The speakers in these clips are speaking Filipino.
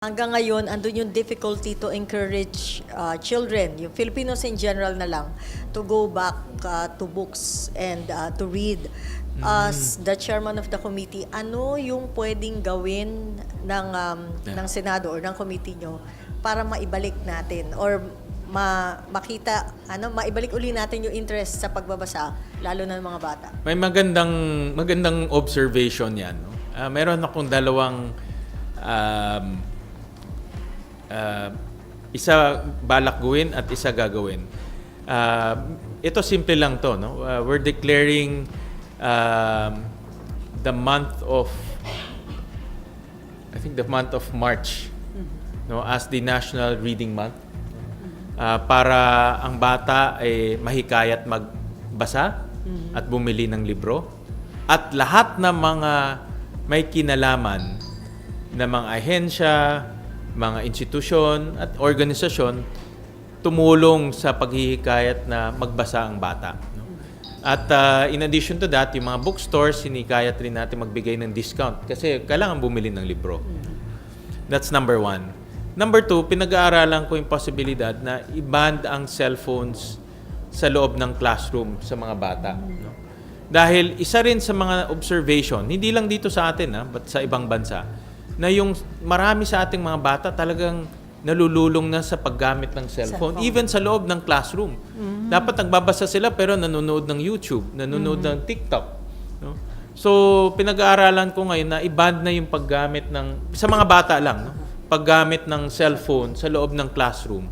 Hanggang ngayon, andun yung difficulty to encourage uh, children, yung Filipinos in general na lang, to go back uh, to books and uh, to read. As the chairman of the committee, ano yung pwedeng gawin ng, um, ng Senado or ng committee nyo para maibalik natin or ma makita, ano, maibalik uli natin yung interest sa pagbabasa, lalo na ng mga bata? May magandang magandang observation 'yan, no. Ah, meron akong dalawang um, ah, isa balak gawin at isa gagawin. Ah, ito simple lang 'to, no. Ah, we're declaring um, the month of I think the month of March no as the National Reading Month. Ah, para ang bata ay mahikayat magbasa at bumili ng libro at lahat ng mga may kinalaman na mga ahensya, mga institusyon at organisasyon tumulong sa paghihikayat na magbasa ang bata. At ah, in addition to that, yung mga bookstores, sinikayat rin natin magbigay ng discount kasi kailangan bumili ng libro. That's number one. Number two, pinag-aaralan ko yung posibilidad na i-ban ang cellphones sa loob ng classroom sa mga bata. No? Dahil isa rin sa mga observation, hindi lang dito sa atin, ha, but sa ibang bansa, na yung marami sa ating mga bata talagang nalululong na sa paggamit ng cellphone, Cellphone. even sa loob ng classroom. Dapat nagbabasa sila pero nanonood ng YouTube, nanonood ng TikTok. No? So, pinag-aaralan ko ngayon na i-ban na yung paggamit ng, sa mga bata lang, no? paggamit ng cellphone sa loob ng classroom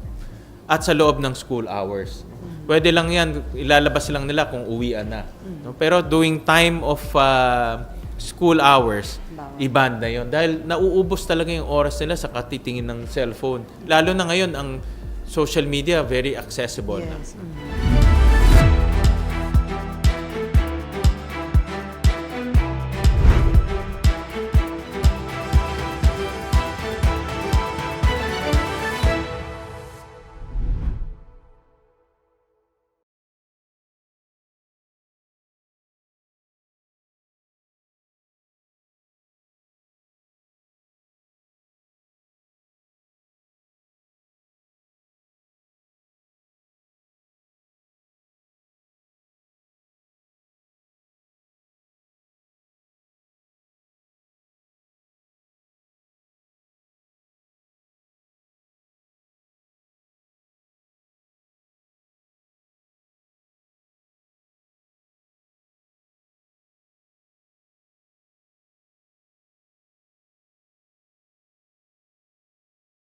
at sa loob ng school hours. Pwede lang yan, ilalabas lang nila kung uwian na. No? Pero during time of uh, school hours, i-ban na yon Dahil nauubos talaga yung oras nila sa katitingin ng cellphone. Lalo na ngayon, ang social media very accessible na. Yes. Mm.